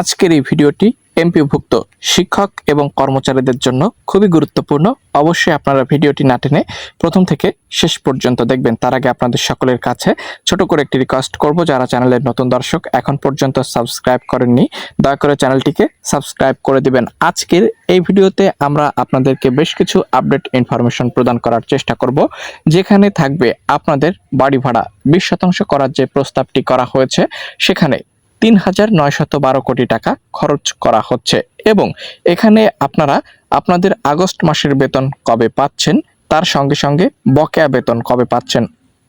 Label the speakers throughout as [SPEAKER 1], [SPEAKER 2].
[SPEAKER 1] আজকের এই ভিডিওটি এমপিভুক্ত শিক্ষক এবং কর্মচারীদের জন্য খুবই গুরুত্বপূর্ণ। অবশ্যই আপনারা ভিডিওটি না টেনে প্রথম থেকে শেষ পর্যন্ত দেখবেন। তার আগে আপনাদের সকলের কাছে ছোট করে একটি রিকোয়েস্ট করব, যারা চ্যানেলের নতুন দর্শক এখন পর্যন্ত সাবস্ক্রাইব করেননি, দয়া করে চ্যানেলটিকে সাবস্ক্রাইব করে দিবেন। আজকের এই ভিডিওতে আমরা আপনাদেরকে বেশ কিছু আপডেট ইনফরমেশন প্রদান করার চেষ্টা করব, যেখানে থাকবে আপনাদের বাড়ি ভাড়া। বিশ শতাংশ করার যে প্রস্তাবটি করা হয়েছে, সেখানে তিন হাজার নয়শত বারো কোটি টাকা খরচ করা হচ্ছে এবং এখানে আপনারা আপনাদের আগস্ট মাসের বেতন কবে পাচ্ছেন, তার সঙ্গে সঙ্গে বকেয়া বেতন কবে পাচ্ছেন?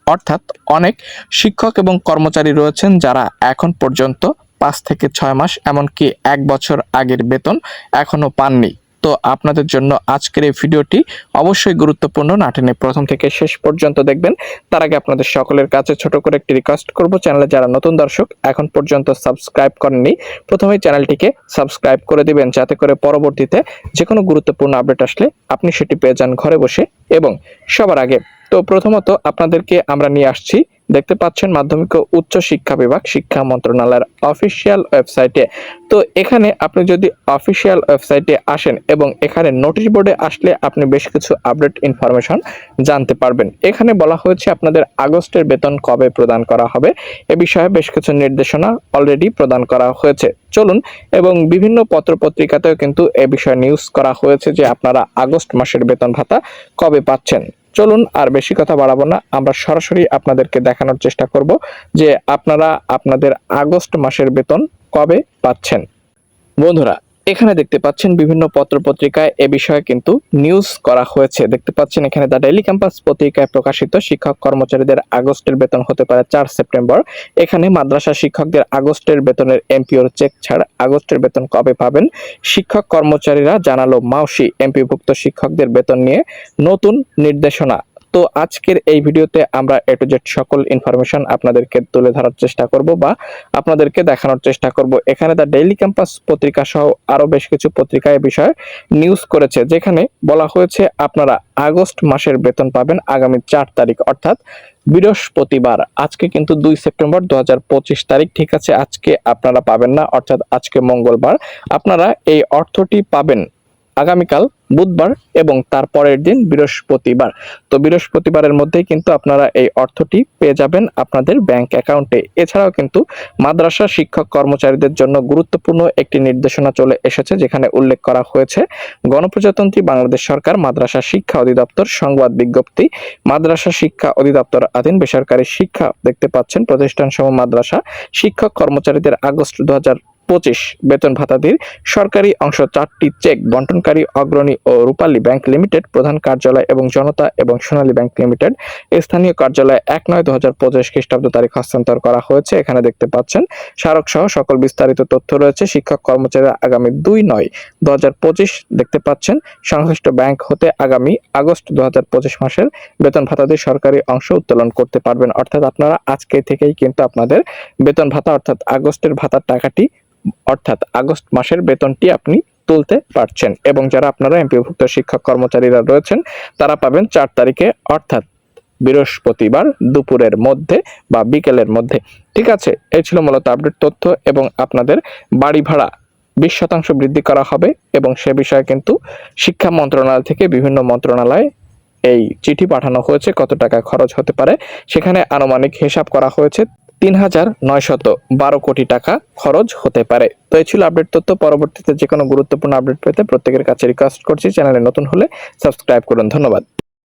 [SPEAKER 1] অর্থাৎ অনেক শিক্ষক এবং কর্মচারী রয়েছেন যারা এখন পর্যন্ত পাঁচ থেকে ছয় মাস, এমনকি এক বছর আগের বেতন এখনও পাননি। তো আপনাদের জন্য আজকের এই ভিডিওটি অবশ্যই গুরুত্বপূর্ণ। নাটেনে প্রথম থেকে শেষ পর্যন্ত দেখবেন। তার আগে আপনাদের সকলের কাছে ছোট করে একটি রিকোয়েস্ট করব। চ্যানেলে যারা নতুন দর্শক, এখন পর্যন্ত সাবস্ক্রাইব করেননি, প্রথমেই চ্যানেলটিকে সাবস্ক্রাইব করে দিবেন, যাতে করে পরবর্তীতে যে কোনো গুরুত্বপূর্ণ আপডেট আসলে আপনি সেটি পেয়ে যান ঘরে বসে। এবং সবার আগে তো প্রথমত আপনাদেরকে আমরা নিয়ে আসছি। দেখতে পাচ্ছেন মাধ্যমিক ও উচ্চ শিক্ষা বিভাগ শিক্ষা মন্ত্রণালয়ের অফিসিয়াল ওয়েবসাইটে। তো এখানে আপনি যদি অফিসিয়াল ওয়েবসাইটে আসেন এবং এখানে নোটিশ বোর্ডে আসলে আপনি বেশ কিছু আপডেট ইনফরমেশন জানতে পারবেন। এখানে বলা হয়েছে আপনাদের আগস্টের বেতন কবে প্রদান করা হবে, এ বিষয়ে বেশ কিছু নির্দেশনা অলরেডি প্রদান করা হয়েছে। চলুন, এবং বিভিন্ন পত্রপত্রিকাতেও কিন্তু এ বিষয়ে নিউজ করা হয়েছে যে আপনারা আগস্ট মাসের বেতন ভাতা কবে পাচ্ছেন। চলুন আর বেশি কথা বাড়াবো না। আমরা সরাসরি আপনাদেরকে দেখানোর চেষ্টা করব যে আপনারা আপনাদের আগস্ট মাসের বেতন কবে পাচ্ছেন। বন্ধুরা এখানে দেখতে পাচ্ছেন বিভিন্ন পত্রপত্রিকায় এ বিষয়ে কিন্তু নিউজ করা হয়েছে। দেখতে পাচ্ছেন এখানে দ্য ডেইলি ক্যাম্পাস পত্রিকায় প্রকাশিত শিক্ষক কর্মচারীদের আগস্টের বেতন হতে পারে চার সেপ্টেম্বর। এখানে মাদ্রাসা শিক্ষকদের আগস্টের বেতনের এমপিওর চেক ছাড়, আগস্টের বেতন কবে পাবেন? শিক্ষক কর্মচারীরা জানালো মাউসি এমপিভুক্ত শিক্ষকদের বেতন নিয়ে নতুন নির্দেশনা। তো আজকের এই ভিডিওতে আমরা এ টু জেড সকল ইনফরমেশন আপনাদেরকে তুলে ধরার চেষ্টা করব বা আপনাদেরকে দেখানোর চেষ্টা করব। এখানে দ্য ডেইলি ক্যাম্পাস পত্রিকা সহ আরও বেশ কিছু পত্রিকা বিষয়ে নিউজ করেছে, যেখানে বলা হয়েছে আপনারা আগস্ট মাসের বেতন পাবেন আগামী চার তারিখ, অর্থাৎ বৃহস্পতিবার। আজকে কিন্তু দুই সেপ্টেম্বর দু হাজার পঁচিশ তারিখ, ঠিক আছে? আজকে আপনারা পাবেন না, অর্থাৎ আজকে মঙ্গলবার। আপনারা এই অর্থটি পাবেন আগামীকাল, বুধবার এবং তার পরের দিন বৃহস্পতিবার। তো বৃহস্পতিবারের মধ্যেই কিন্তু আপনারা এই অর্থটি পেয়ে যাবেন আপনাদের ব্যাংক অ্যাকাউন্টে। এছাড়াও কিন্তু মাদ্রাসা শিক্ষক কর্মচারীদের জন্য গুরুত্বপূর্ণ একটি নির্দেশনা চলে এসেছে, যেখানে উল্লেখ করা হয়েছে, গণপ্রজাতন্ত্রী বাংলাদেশ সরকার মাদ্রাসা শিক্ষা অধিদপ্তর সংবাদ বিজ্ঞপ্তি। মাদ্রাসা শিক্ষা অধিদপ্তর আধীন বেসরকারি শিক্ষা দেখতে পাচ্ছেন প্রতিষ্ঠান সমূহ মাদ্রাসা শিক্ষক কর্মচারীদের আগস্ট দু হাজার পঁচিশ বেতন ভাতাদির সরকারি অংশ চারটি চেক বন্টনকারী অগ্রণী ও রূপালী ব্যাংক লিমিটেড প্রধান কার্যালয় এবং জনতা এবং সোনালী ব্যাংক লিমিটেড। স্থানীয় কার্যালয়ে এক নয় দু হাজার পঁচিশ খ্রিস্টাব্দ তারিখ হস্তান্তর করা হয়েছে। এখানে দেখতে পাচ্ছেন স্মারক সহ সকল বিস্তারিত তথ্য রয়েছে। শিক্ষক কর্মচারীরা আগামী দুই নয় দু হাজার পঁচিশ দেখতে পাচ্ছেন, সংশ্লিষ্ট ব্যাংক হতে আগামী আগস্ট দু হাজার পঁচিশ মাসের বেতন ভাতাদির সরকারি অংশ উত্তোলন করতে পারবেন। অর্থাৎ আপনারা আজকে থেকেই কিন্তু আপনাদের বেতন ভাতা অর্থাৎ আগস্টের ভাতার টাকাটি অর্থাৎ আগস্ট মাসের বেতনটি আপনি তুলতে পারছেন। এবং যারা আপনারা এমপিভুক্ত শিক্ষক কর্মচারীরা রয়েছেন, তারা পাবেন চার তারিখে, অর্থাৎ বৃহস্পতিবার দুপুরের মধ্যে বা বিকেলের মধ্যে। ঠিক আছে, এই ছিল মূলত আপডেট তথ্য এবং আপনাদের বাড়ি ভাড়া বিশ শতাংশ বৃদ্ধি করা হবে এবং সে বিষয়ে কিন্তু শিক্ষা মন্ত্রণালয় থেকে বিভিন্ন মন্ত্রণালয় এই চিঠি পাঠানো হয়েছে, কত টাকা খরচ হতে পারে। সেখানে আনুমানিক হিসাব করা হয়েছে। তিন হাজার নয়শত বারো কোটি টাকা খরচ হতে পারে। তো এই ছিল আপডেট তথ্য। পরবর্তীতে যে কোনো গুরুত্বপূর্ণ আপডেট পেতে প্রত্যেকের কাছে রিকোয়েস্ট করছি। চ্যানেলে নতুন হলে সাবস্ক্রাইব করুন। ধন্যবাদ।